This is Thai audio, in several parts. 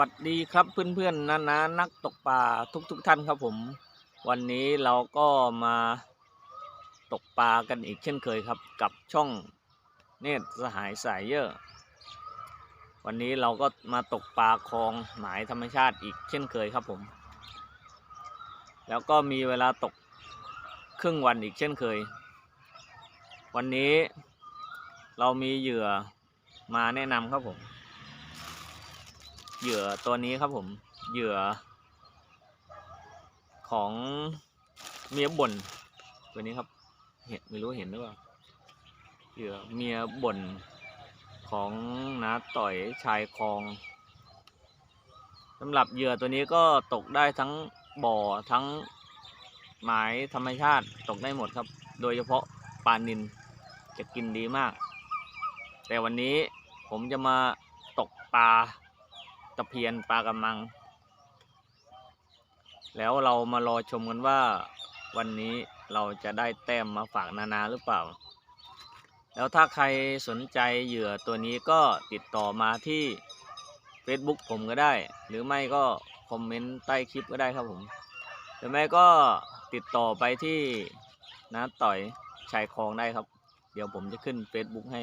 สวัสดีครับเพื่อนๆนะนะนักตกปลาทุกๆทท่านครับผม วันนี้เราก็มาตกปลากันอีกเช่นเคยครับ กับช่องเนตรสหายสายเยอะ วันนี้เราก็มาตกปลาคลองหมายธรรมชาติอีกเช่นเคยครับผม แล้วก็มีเวลาตกครึ่งวันอีกเช่นเคย วันนี้เรามีเหยื่อมาแนะนำครับผม เหยื่อตัวนี้ครับผม เหยื่อ ของเมียบ่นตัวนี้ครับ เห็นไม่รู้เห็นหรือเปล่าเหยื่อเมียบ่นของน้าต่อยชายคลองสำหรับเหยื่อตัวนี้ก็ตกได้ทั้งบ่อทั้งหมายธรรมชาติตกได้หมดครับ โดยเฉพาะปลานินจะกินดีมาก แต่วันนี้ผมจะมาตกปลา ตะเพียนปลากระมัง แล้วเรามารอชมกันว่า วันนี้เราจะได้แต้มมาฝากนานาหรือเปล่า แล้วถ้าใครสนใจเหยื่อตัวนี้ก็ติดต่อมาที่ Facebook ผมก็ได้ หรือไม่ก็คอมเมนต์ใต้คลิปก็ได้ครับผม หรือไม่ก็ติดต่อไปที่น้าต่อยชายคลองได้ครับ เดี๋ยวผมจะขึ้น Facebook ให้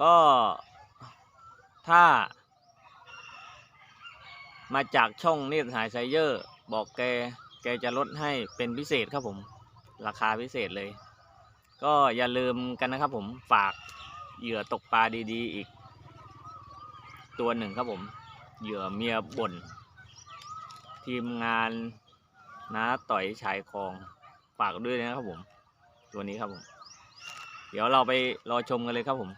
ก็ถ้า มาจากช่องเนตรหายไซเยอร์ บอกแกแกจะลดให้เป็นพิเศษครับผม ราคาพิเศษเลย ก็อย่าลืมกันนะครับผมฝากเหยื่อตกปลาดีๆ อีก ตัวหนึ่งครับผม เหยื่อเมียบ่น ทีมงานน้าต่อยชายคลองฝากด้วยนะครับผม ตัวนี้ครับผม เดี๋ยวเราไปรอชมกันเลยครับผม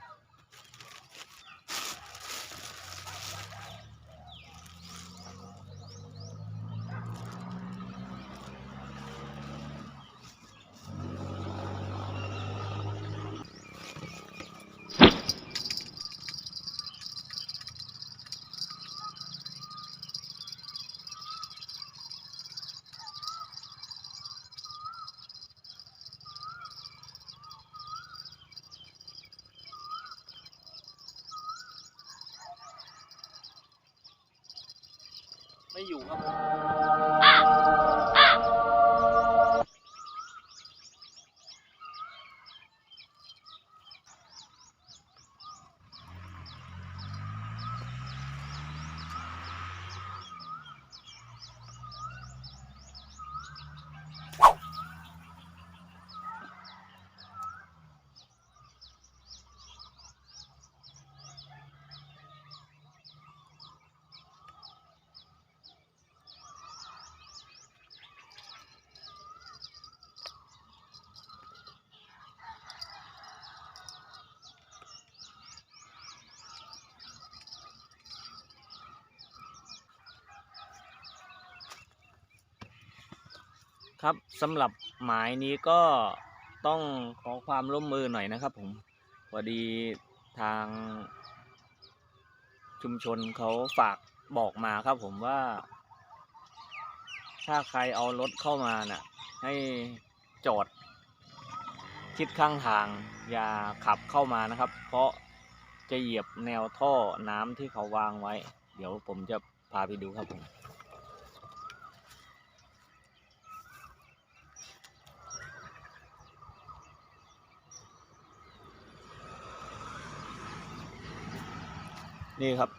ไม่อยู่ครับ ครับสำหรับหมายนี้ก็ต้องขอความร่วมมือหน่อยนะครับผมพอดีทาง ชุมชนเขาฝากบอกมาครับผมว่า ถ้าใครเอารถเข้ามาน่ะ ให้จอดชิดข้างทาง อย่าขับเข้ามานะครับ เพราะจะเหยียบแนวท่อน้ำที่เขาวางไว้ เดี๋ยวผมจะพาไปดูครับผม นี่ครับ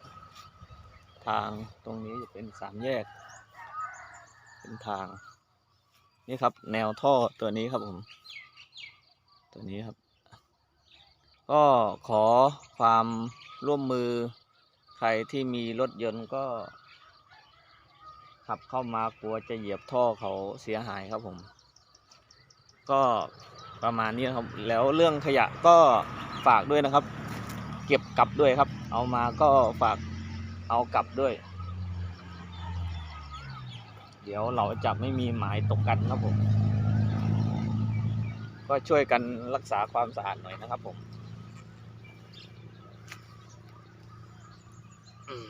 ทางตรงนี้จะเป็นสามแยก เป็นทาง นี่ครับ แนวท่อตัวนี้ครับผม ตัวนี้ครับ ก็ขอความร่วมมือใครที่มีรถยนต์ก็ ขับเข้ามากลัวจะเหยียบท่อเขาเสียหายครับผม ก็ประมาณนี้ครับ แล้วเรื่องขยะก็ฝากด้วยนะครับ ก็บกลับด้วยครับ เอามาก็ฝากเอากลับด้วย เดี๋ยวเราจะไม่มีหมายตกกันครับผม ก็ช่วยกันรักษาความสะอาดหน่อยนะครับผมอืม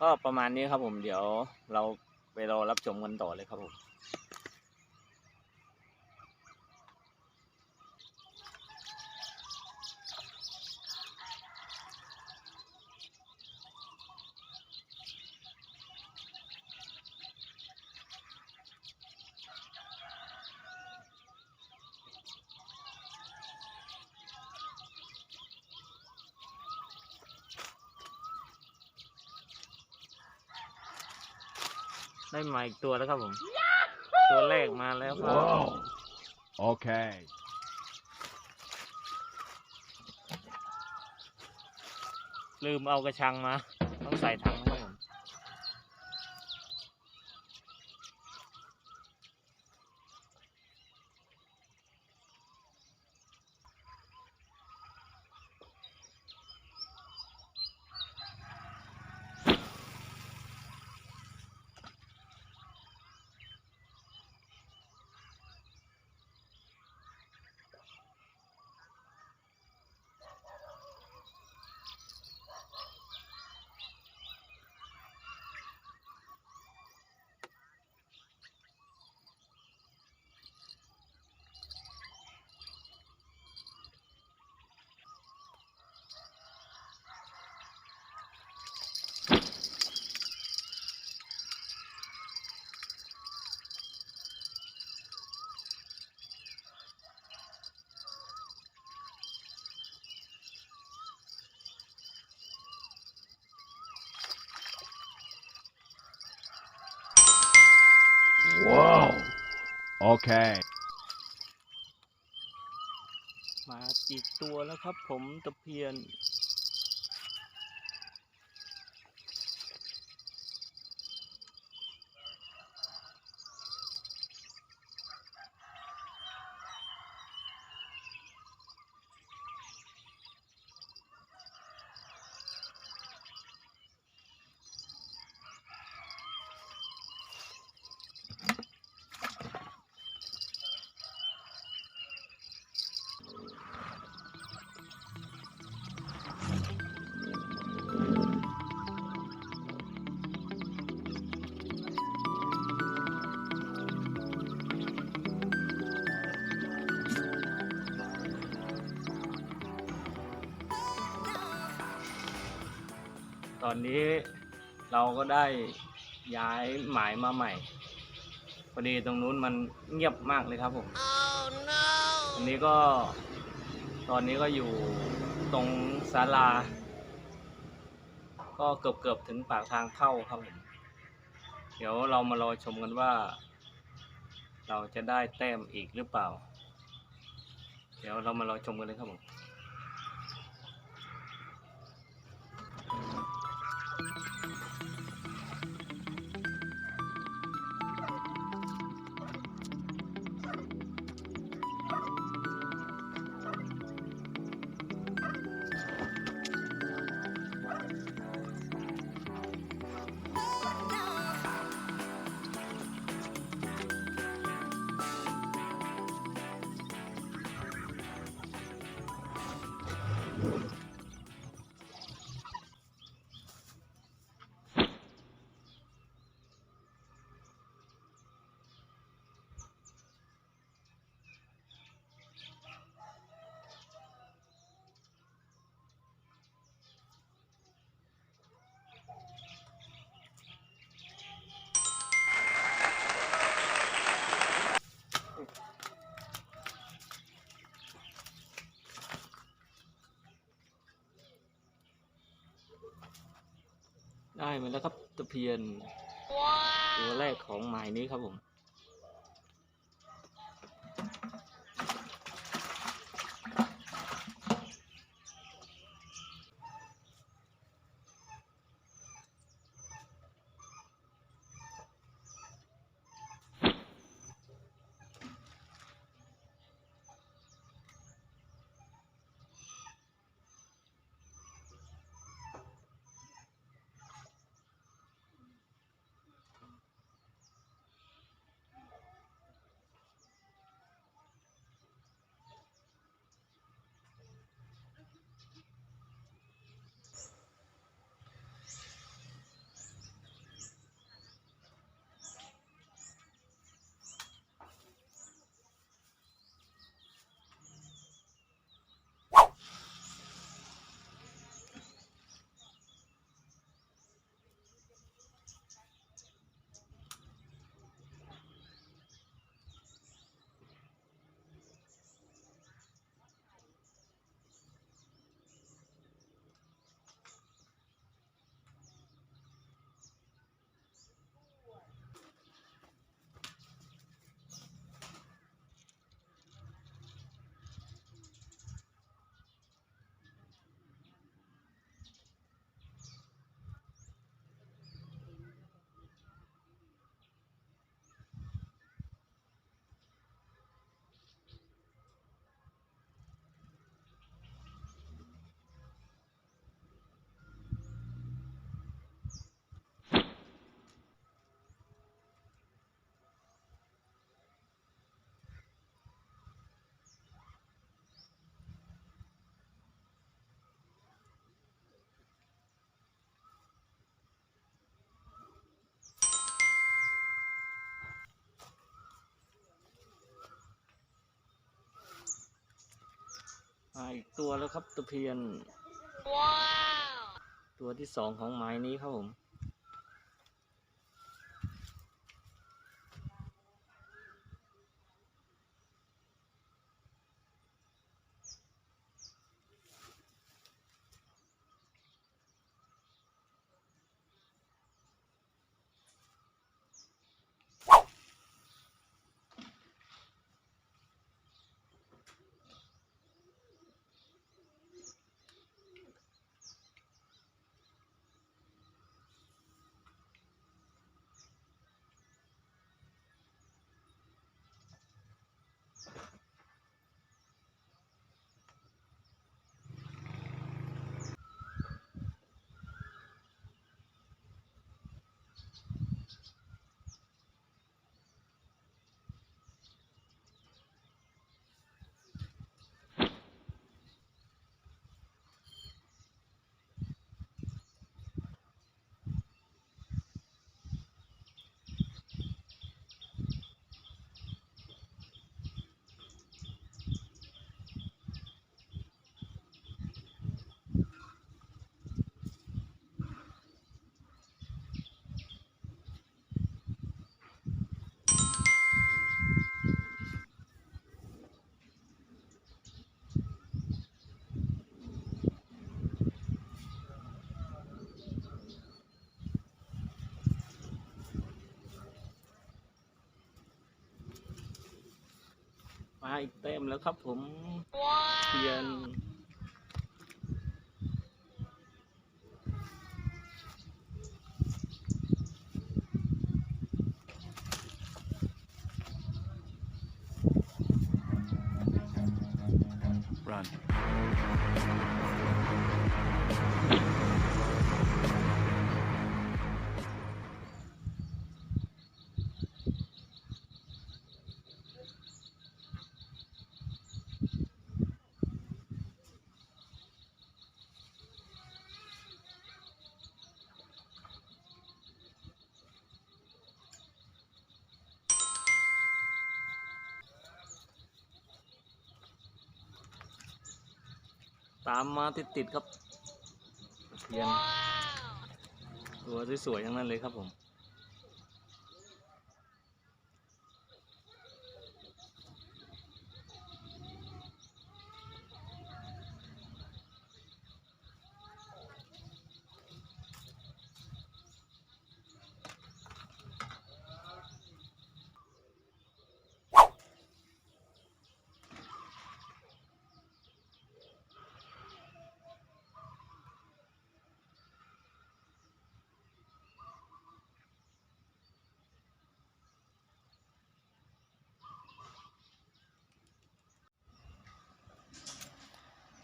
ก็ประมาณนี้ครับผม เดี๋ยวเราไปรอรับชมกันต่อเลยครับผม ได้มาอีกตัวแล้วครับผม ตัวแรกมาแล้วครับ Wow. Okay. ลืมเอากระชังมา ต้องใส่ถังนะครับผม Wow. โอเค มาอีกตัวแล้วครับผมตะเพียน อนนี้เราก็ได้ย้ายหมายมาใหม่พอดีตรงนู้นมันเงียบมากเลยครับผมอันนี้ก็ตอนนี้ก็อยู่ตรงศาลา ก็เกือบเกือบๆถึงปากทางเข้าครับผมเดี๋ยวเรามารอชมกันว่า เราจะได้แต้มอีกหรือเปล่า เดี๋ยวเรามารอชมกันเลยครับผม ได้มาแล้วครับตะเพียนตัวแรกของหมายนี้ครับผม อีกตัวแล้วครับตะเพียนตัวที่สองของไม้นี้ครับผม มาอีกเต็มแล้วครับผมเพียน ตามมาติดติดๆครับเพียนตัวสวยๆทั้งนั้นเลยครับผม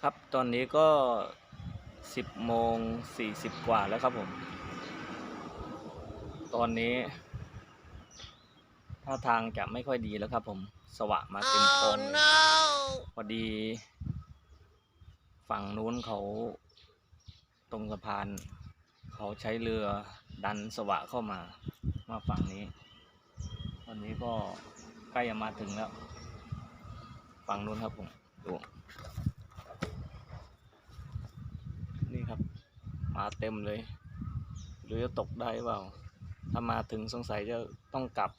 ครับตอนนี้ก็สิบโมงสี่สิบกว่าแล้วครับผม ตอนนี้ท่าทางจะไม่ค่อยดีแล้วครับผมสวะมาเต็มคลองเลยพอดี ฝั่งนู้นเขาตรงสะพาน เขาใช้เรือดันสวะเข้ามา มาฝั่งนี้ ตอนนี้ก็ใกล้จะมาถึงแล้ว ฝั่งนู้นครับผมดู นี่ครับ มาเต็มเลยหรือจะตกได้เปล่า ถ้ามาถึงสงสัยจะต้องกลับ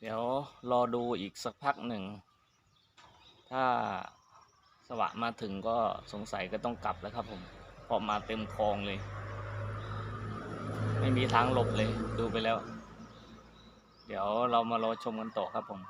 เดี๋ยวรอดูอีกสักพักหนึ่ง ถ้าสวะมาถึงก็สงสัยก็ต้องกลับแล้วครับผมเพราะมาเต็มคลองเลย ไม่มีทางหลบเลยดูไปแล้ว เดี๋ยวเรามารอชมกันต่อครับผม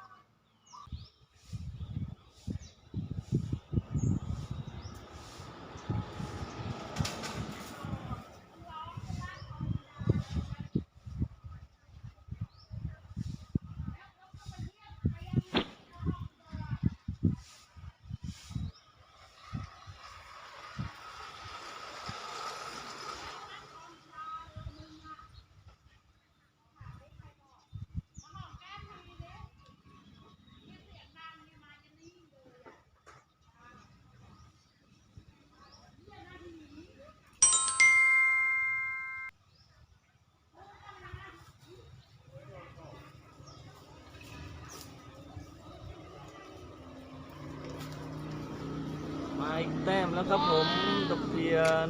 แต้มแล้วครับผมตกเทียน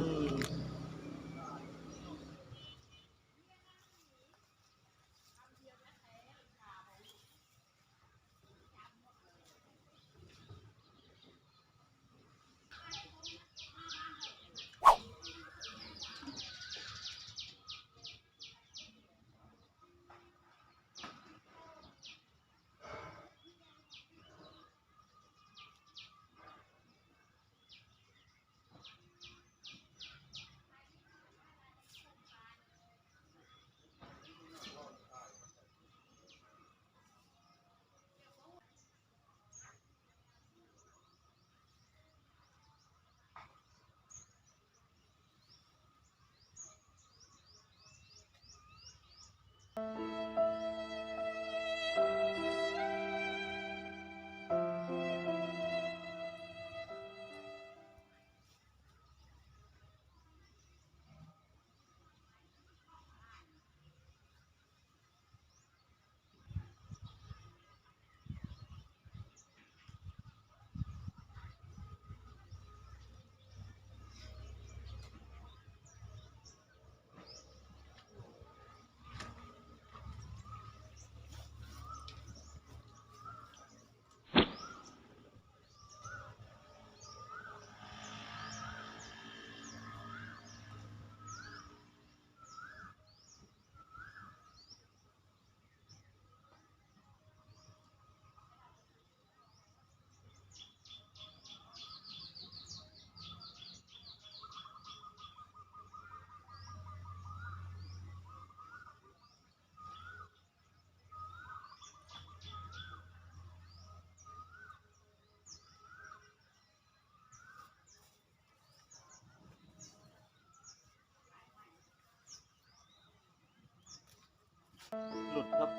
หลุดครับ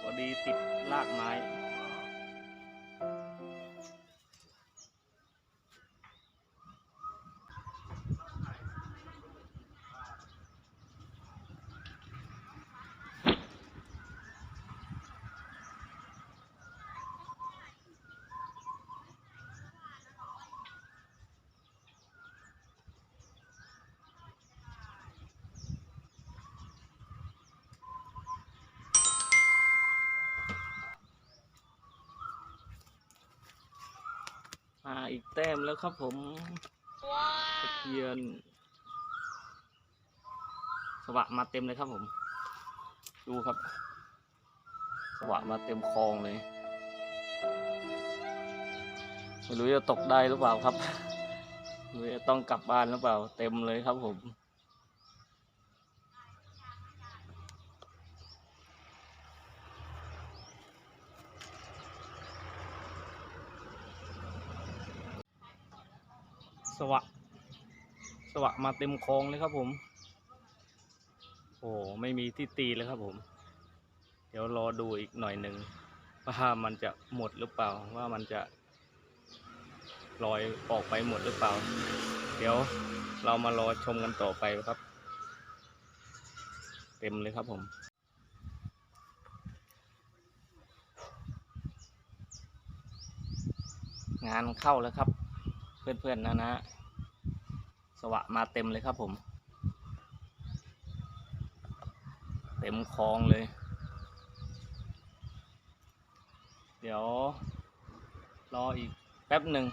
พอดีติดลากไม้ อ่าอีก แต้มแล้วครับผมตะเกียนสวะมาเต็มเลยครับผม ดูครับ สวะมาเต็มคลองเลยไม่รู้จะตกได้หรือเปล่าครับหรือจะต้องกลับบ้านหรือเปล่า เต็มเลยครับผม สวะ สวะมาเต็มคลองเลยครับผม โอ้ไม่มีที่ตีเลยครับผม เดี๋ยวรอดูอีกหน่อยหนึ่งว่ามันจะหมดหรือเปล่าว่ามันจะลอยออกไปหมดหรือเปล่า เดี๋ยวเรามารอชมกันต่อไปครับ เต็มเลยครับผมงานเข้าแล้วครับ เพื่อนๆนะนะสวะมาเต็มเลยครับผม เต็มคลองเลย เดี๋ยว รออีกแป๊บหนึ่ง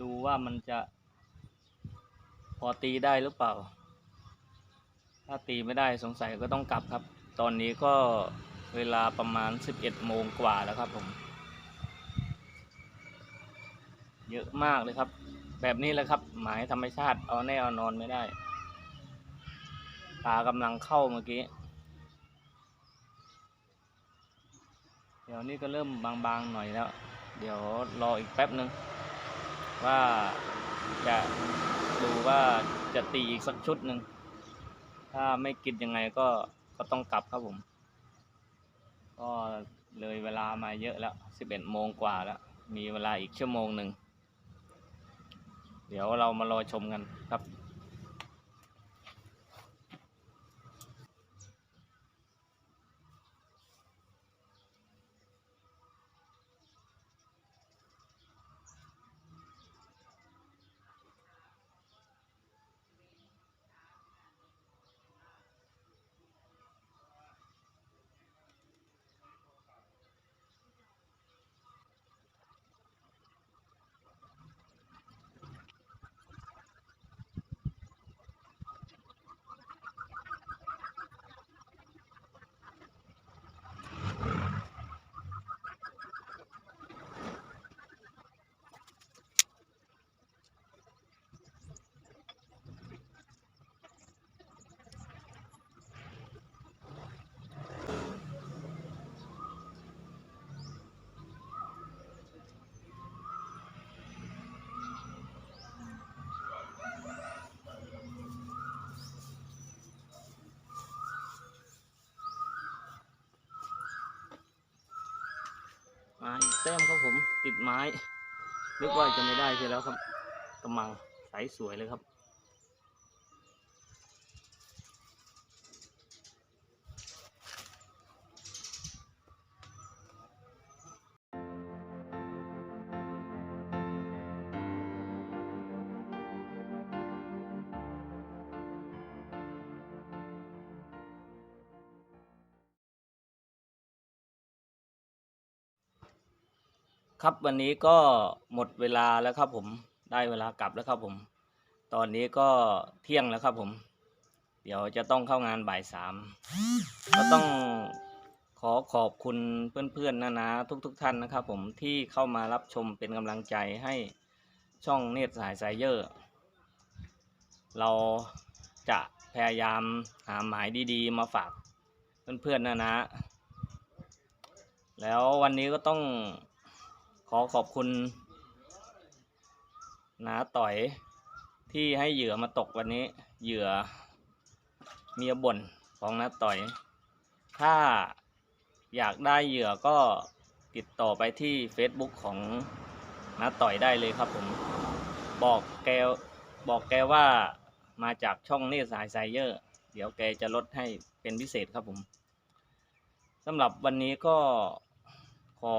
ดูว่ามันจะ พอตีได้หรือเปล่า ถ้าตีไม่ได้สงสัยก็ต้องกลับครับ ตอนนี้ก็เวลาประมาณ 11โมงกว่าแล้วครับผม เยอะมากเลยครับ แบบนี้แหละครับ หมายธรรมชาติเอาแน่เอานอนไม่ได้ปลากำลังเข้าเมื่อกี้ เดี๋ยวนี้ก็เริ่มบางๆหน่อยแล้ว เดี๋ยวรออีกแป๊บหนึ่งว่าจะดูว่าจะตีอีกสักชุดหนึ่ง ถ้าไม่กินยังไงก็ก็ต้องกลับครับผม ก็เลยเวลามาเยอะแล้ว11โมงกว่าแล้ว มีเวลาอีกชั่วโมงหนึ่ง เดี๋ยวเรามารอชมกันครับ มาอีกแต้มครับผมติดไม้นึกว่าจะไม่ได้ใช่แล้วครับกำลังใสสวยเลยครับ ครับวันนี้ก็หมดเวลาแล้วครับผมได้เวลากลับแล้วครับผม ตอนนี้ก็เที่ยงแล้วครับผม เดี๋ยวจะต้องเข้างานบ่ายสามก็ต้องขอขอบคุณเพื่อนๆนะนะทุกๆทท่านนะครับผมที่เข้ามารับชมเป็นกำลังใจให้ช่องเนตรสายสายเยอร์เราจะพยายามหาหมายดีๆ มาฝากเพื่อนๆนะนะ แล้ววันนี้ก็ต้อง อขอบคุณนาต่อยที่ให้เหยื่อมาตกวันนี้ เหยื่อเมียบ่นของนาต่อย ถ้าอยากได้เหยื่อก็ติดต่อไปที่ Facebook ของนาต่อยได้เลยครับผม บอกแกบอกแกว่ามาจากช่องเนสายไซเยอร์ เดี๋ยวแกจะลดให้เป็นพิเศษครับผมสำหรับวันนี้ก็ขอ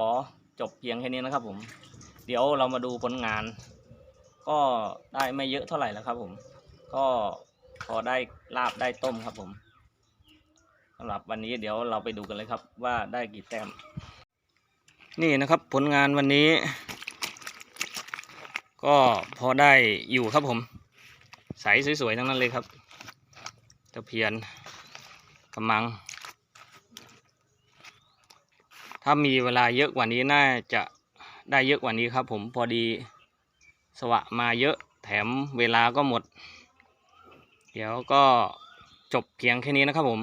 จบเพียงแค่นี้นะครับผม เดี๋ยวเรามาดูผลงาน ก็ได้ไม่เยอะเท่าไหร่แล้วครับผม ก็พอได้ลาบได้ต้มครับผมสำหรับวันนี้เดี๋ยวเราไปดูกันเลยครับ ว่าได้กี่แต้ม นี่นะครับผลงานวันนี้ ก็พอได้อยู่ครับผม ใสสวยๆทั้งนั้นเลยครับตะเพียนกำมัง ถ้ามีเวลาเยอะกว่านี้น่าจะได้เยอะกว่านี้ครับผมพอดีสวะมาเยอะแถมเวลาก็หมด เดี๋ยวก็จบเพียงแค่นี้นะครับผม